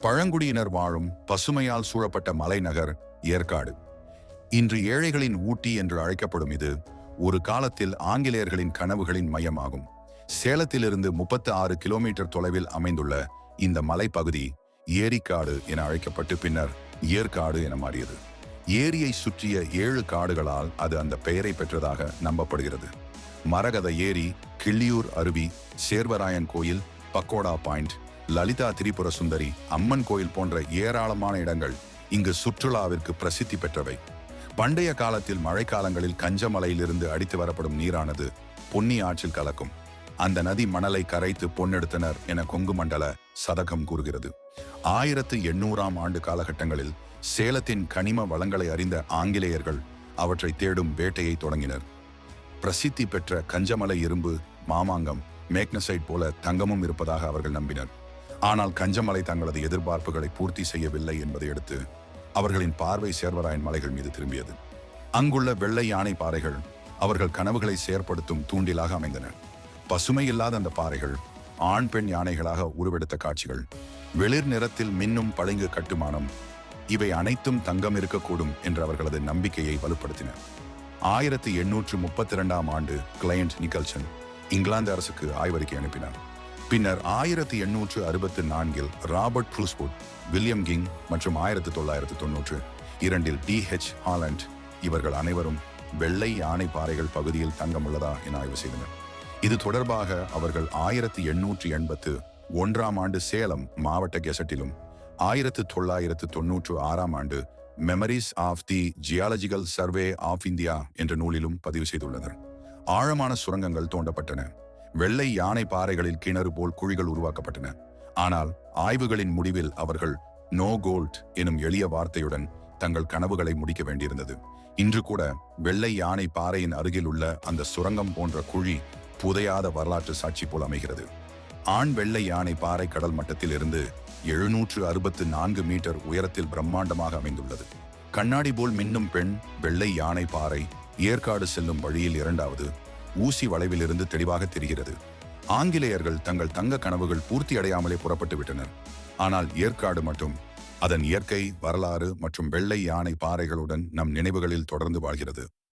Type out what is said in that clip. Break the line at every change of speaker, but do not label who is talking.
பழங்குடியினர் வாழும் பசுமையால் சூழப்பட்ட மலைநகர் ஏற்காடு. இன்று ஏழைகளின் ஊட்டி என்று அழைக்கப்படும் இது ஒரு காலத்தில் ஆங்கிலேயர்களின் கனவுகளின் மையமாகும். சேலத்திலிருந்து முப்பத்து ஆறு கிலோமீட்டர் தொலைவில் அமைந்துள்ள இந்த மலைப்பகுதி ஏரிக்காடு என அழைக்கப்பட்டு பின்னர் ஏற்காடு என மாறியது. ஏரியை சுற்றிய ஏழு காடுகளால் அது அந்த பெயரை பெற்றதாக நம்பப்படுகிறது. மரகத ஏரி கிள்ளியூர் அருவி சேர்வராயன் கோயில் பக்கோடா பாயிண்ட் லலிதா திரிபுர சுந்தரி அம்மன் கோயில் போன்ற ஏராளமான இடங்கள் இங்கு சுற்றுலாவிற்கு பிரசித்தி பெற்றவை. பண்டைய காலத்தில் மழைக்காலங்களில் கஞ்சமலையிலிருந்து அடித்து வரப்படும் நீரானது பொன்னி ஆற்றில் கலக்கும். அந்த நதி மணலை கரைத்து பொன்னெடுத்தனர் என கொங்கு மண்டல சதகம் கூறுகிறது. ஆயிரத்து எண்ணூறாம் ஆண்டு காலகட்டங்களில் சேலத்தின் கனிம வளங்களை அறிந்த ஆங்கிலேயர்கள் அவற்றை தேடும் வேட்டையை தொடங்கினர். பிரசித்தி பெற்ற கஞ்சமலை இரும்பு மாமாங்கம் மேக்னசைட் போல தங்கமும் இருப்பதாக அவர்கள் நம்பினர். ஆனால் கஞ்சமலை தங்களது எதிர்பார்ப்புகளை பூர்த்தி செய்யவில்லை என்பதை அடுத்து அவர்களின் பார்வை சேர்வராயன் மலைகள் மீது திரும்பியது. அங்குள்ள வெள்ளை யானை பாறைகள் அவர்கள் கனவுகளை செயற்படுத்தும் தூண்டிலாக அமைந்தன. பசுமை இல்லாத அந்த பாறைகள் ஆண் பெண் யானைகளாக உருவெடுத்த காட்சிகள் வெளிர் நிறத்தில் மின்னும் பளிங்கு கட்டுமானம் இவை அனைத்தும் தங்கம் இருக்கக்கூடும் என்ற அவர்களது நம்பிக்கையை வலுப்படுத்தின. ஆயிரத்தி எண்ணூற்று முப்பத்தி இரண்டாம் ஆண்டு கிளையண்ட் நிக்கல்சன் இங்கிலாந்து அரசுக்கு ஆய்வறிக்கை அனுப்பினார். பின்னர் ஆயிரத்தி எண்ணூற்று அறுபத்தி நான்கில் ராபர்ட் ப்ளூஸ்புட் வில்லியம் கிங் மற்றும் ஆயிரத்தி தொள்ளாயிரத்தி தொன்னூற்று இரண்டில் டி ஹெச் ஹாலண்ட் இவர்கள் அனைவரும் வெள்ளை யானை பாறைகள் பகுதியில் தங்கம் உள்ளதா என ஆய்வு செய்தனர். இது தொடர்பாக அவர்கள் ஆயிரத்தி எண்ணூற்றி எண்பத்து ஒன்றாம் ஆண்டு சேலம் மாவட்ட கெசட்டிலும் ஆயிரத்து தொள்ளாயிரத்து தொன்னூற்று ஆறாம் ஆண்டு memoirs of the geological survey of India என்ற நூலிலும் பதிவு செய்துள்ளனர். ஆழமான சுரங்கங்கள் தோண்டப்பட்டன. வெள்ளை யானை பாறைகளில் கிணறு போல் குழிகள் உருவாக்கப்பட்டன. ஆனால் ஆய்வுகளின் முடிவில் அவர்கள் நோ கோல்ட் எனும் எளிய வார்த்தையுடன் தங்கள் கனவுகளை முடிக்க வேண்டியிருந்தது. இன்று கூட வெள்ளை யானை பாறையின் அருகில் உள்ள அந்த சுரங்கம் போன்ற குழி புதையாத வரலாற்று சாட்சி போல் அமைகிறது. ஆண் வெள்ளை யானை பாறை கடல் மட்டத்தில் இருந்து எழுநூற்று அறுபத்து நான்கு மீட்டர் உயரத்தில் பிரம்மாண்டமாக அமைந்துள்ளது. கண்ணாடி போல் மின்னும் பெண் வெள்ளை யானை பாறை ஏற்காடு செல்லும் வழியில் இரண்டாவது ஊசி வளைவிலிருந்து தெளிவாக தெரிகிறது. ஆங்கிலேயர்கள் தங்கள் தங்க கனவுகள் பூர்த்தி அடையாமலே புறப்பட்டு விட்டனர். ஆனால் ஏற்காடு மட்டும் அதன் இயற்கை வரலாறு மற்றும் வெள்ளை யானை பாறைகளுடன் நம் நினைவுகளில் தொடர்ந்து வாழ்கிறது.